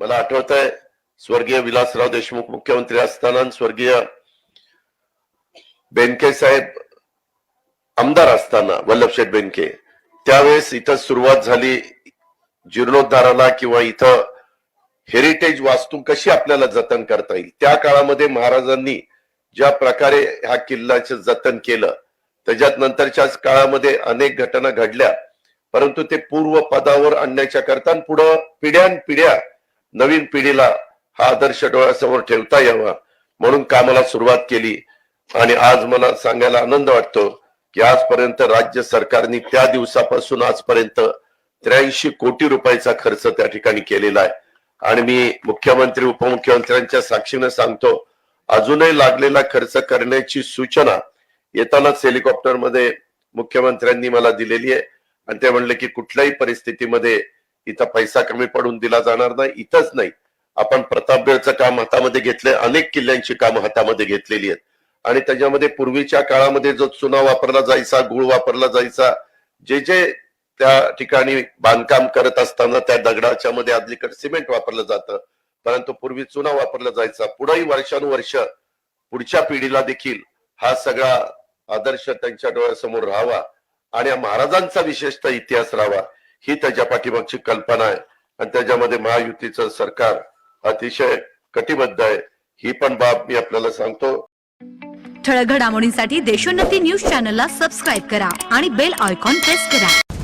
आठवत आहे स्वर्गीय विलासराव देशमुख मुख्यमंत्री असताना स्वर्गीय बेनके साहेब आमदार असताना वल्लभशेठ बेनके त्यावेळेस इथं सुरुवात झाली जीर्णोद्धाराला किंवा इथं हेरिटेज वास्तू कशी आपल्याला जतन करता येईल? त्या काळामध्ये महाराजांनी ज्या प्रकारे ह्या किल्ल्याचं जतन केलं त्याच्यात नंतरच्या काळामध्ये अनेक घटना घडल्या परंतु ते पूर्व पदावर आणण्याच्या करता पुढं पिढ्यान पिढ्या नवीन पिढीला हा आदर्श डोळ्यासमोर ठेवता यावा म्हणून कामाला सुरुवात केली. आणि आज मला सांगायला आनंद वाटतो की आजपर्यंत राज्य सरकारने त्या दिवसापासून आजपर्यंत त्र्याऐंशी कोटी रुपयाचा खर्च त्या ठिकाणी केलेला आहे. आणि मी मुख्यमंत्री उपमुख्यमंत्र्यांच्या साक्षीनं सांगतो अजूनही लागलेला खर्च करण्याची सूचना येतानाच हेलिकॉप्टरमध्ये मुख्यमंत्र्यांनी मला दिलेली आहे. आणि ते म्हणले की कुठल्याही परिस्थितीमध्ये इथं पैसा कमी पडून दिला जाणार नाही इथंच नाही. आपण प्रतापगडचं काम हातामध्ये घेतलंय अनेक किल्ल्यांची कामं हातामध्ये घेतलेली आहेत. आणि त्याच्यामध्ये पूर्वीच्या काळामध्ये जो चुना वापरला जायचा गुळ वापरला जायचा जे जे त्या ठिकाणी बांधकाम करत असताना त्या दगडाच्या मध्ये आदलीकडे सिमेंट वापरलं जातं परंतु पूर्वी चुना वापरला जायचा. पुढेही वर्षानुवर्ष पुढच्या पिढीला देखील हा सगळा आदर्श त्यांच्या डोळ्यासमोर राहावा आणि या महाराजांचा विशेषतः इतिहास राहावा. ही त्याच्या पाठीमागची कल्पना आहे. आणि त्याच्यामध्ये महायुतीचं सरकार अतिशय कटिबद्ध आहे. ही पण बाब मी आपल्याला सांगतो. ठळक घडामोडींसाठी देशोन्नती न्यूज चॅनलला सबस्क्राईब करा आणि बेल आयकॉन प्रेस करा.